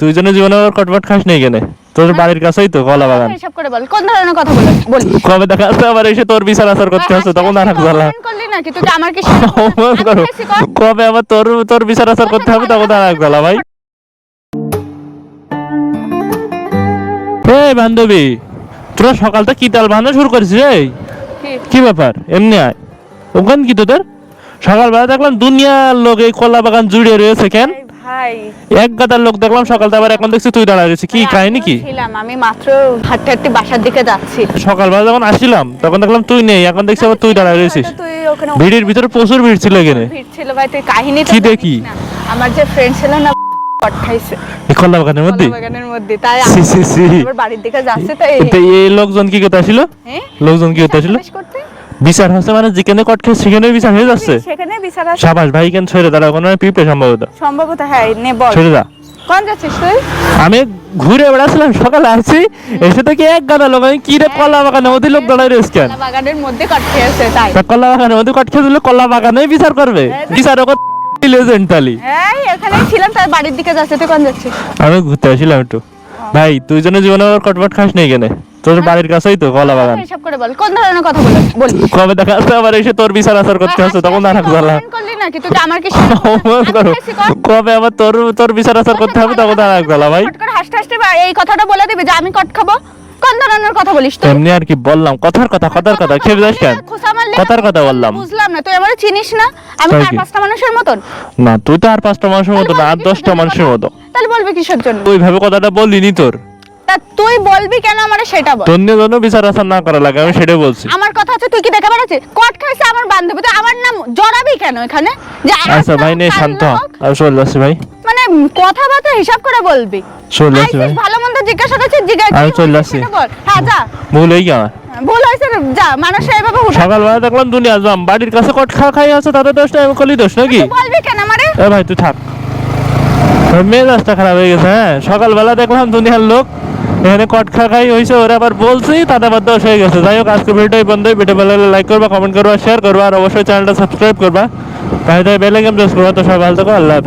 তুই জন্য জীবনে আবার কটমট খাস নেই কেনে? তোর বাড়ির কাছেই তো কলা বাগান। হিসাব করে বল। কোন ধরনের কথা বলে বল। কবে দেখা যাচ্ছে আবার এসে তোর বিচার আচার করতে হচ্ছে তখন আর এক জ্বালা। করলি নাকি? তুই আমার কি করো। কবে আবার তোর তোর বিচার আচার করতে হবে তখন আর এক জ্বালা ভাই। এই বান্ধবী তোরা সকালটা কি তাল বানানো শুরু করেছিস রে? কি? ব্যাপার? এমনি আয়। ওখান কি তোদের? সকালবেলা দেখলাম দুনিয়ার লোক এই কলা বাগান জুড়ে রয়েছে কেন? ভাই। এক গাদার লোক দেখলাম আবার এখন দেখছি তুই দাঁড়ায় রয়েছে কি ভাই, কাহিনী কি? ছিলাম আমি মাত্র হাঁটতে হাঁটতে বাসার দিকে যাচ্ছি। সকালবেলা যখন তখন দেখলাম তুই নেই এখন দেখছি আবার তুই তুই ওখানে ভিড়ের ভিতরে প্রচুর ভিড় ছিল এখানে। ভিড় ছিল ভাই তুই কাহিনী কি দেখি? আমার যে ফ্রেন্ড ছিল না বাগানের মধ্যে? বাগানের মধ্যে তাই বাড়ির দিকে যাচ্ছে তো এই লোকজন কি কথা ছিল? হ্যাঁ? লোকজন কি কথা ছিল? করতে? বিচার হচ্ছে মানে যেখানে কট খেয়ে সেখানে বিচার হয়ে যাচ্ছে। সেখানে বিচার আছে। সাবাস ভাই কেন ছেড়ে দাঁড়া কোনো পিঁপড়ে সম্ভবত। সম্ভবত হ্যাঁ নে বল। ছেড়ে দা কোন যাচ্ছিস তুই? আমি ঘুরে বেড়াচ্ছিলাম সকালে আসছি এসে থেকে এক গাদা লোক আমি কি রে কলা বাগানের মধ্যে লোক দাঁড়ায় রয়েছে কেন? কলা বাগানের মধ্যে কট খেয়েছে তাই। কলা বাগানের মধ্যে কট খেয়ে দিলে কলা বাগানে বিচার করবে। বিচার ওকে লেজেন্ড তালি। এই এখানেই ছিলাম তাই বাড়ির দিকে যাচ্ছে তুই কোন যাচ্ছিস? আমি ঘুরতে আসছিলাম একটু। ভাই তুই জন্য জীবনে আবার কটমট খাস নেই কেনে? তোর বাড়ির কাছেই তো কলা বাগান। হিসাব করে বল। কোন ধরনের কথা বলে বল। কবে দেখা যাচ্ছে আবার এসে তোর বিচার আচার করতে হচ্ছে তখন আর তুই আমার কি করো। কবে আবার তোর তোর বিচার আচার করতে হবে তখন আর জ্বালা ভাই। হাসতে হাসতে এই কথাটা বলে দিবি যে আমি কট খাব? কোন ধরনের কথা বলিস তুই? এমনি আর কি বললাম কথার কথা কথার কথা খেয়ে যাস কেন? কথার কথা বললাম। বুঝলাম না তুই আমার চিনিস না? আমি চার পাঁচটা মানুষের মতন। না তুই তো আর পাঁচটা মানুষের মতো না আর দশটা মানুষের মতো। তাহলে বলবি কিসের জন্য? ওইভাবে কথাটা বলিনি তোর। তা তুই বলবি কেন আমার সেটা বল? তোর জন্য বিচার আচার না করা লাগে আমি সেটাই বলছি। আমার কথা হচ্ছে তুই কি দেখে বেড়াচ্ছিস? কট খাইছে আমার বান্ধবী তো আমার নাম জড়াবি কেন এখানে? যে আচ্ছা ভাই নে শান্ত হ। চলে যাচ্ছি ভাই। মানে কথাবার্তা হিসাব করে বলবি। চলে যাচ্ছি ভাই। ভালো মন্দ জিজ্ঞাসা করছিস জিজ্ঞাসা আমি চলে যাচ্ছি। হ্যাঁ যা। ভুল হয়ে গেল ভুল হয়েছে যা মানুষ এইভাবে উঠা সকালবেলা দেখলাম দুনিয়া জাম বাড়ির কাছে কট খা খাই আছে তাদের দোষটা আমি কলি দোষ নাকি? বলবি কেন আমারে? এ ভাই তুই থাক। মেজাজটা খারাপ হয়ে গেছে হ্যাঁ সকালবেলা দেখলাম দুনিয়ার লোক এখানে কট খাই হয়েছে ওরা আবার বলছি, তাতে দোষ হয়ে গেছে। যাই হোক আজকে ভিডিওটাই বন্ধ ভিডিও ভালো লাগলে লাইক করবা কমেন্ট করবা শেয়ার করবা, আর অবশ্যই চ্যানেলটা সাবস্ক্রাইব করবা। তাই তাই বেলে গেম জাস্ট করবা। তো সবাই ভালো থাকো, আল্লাহ হাফেজ।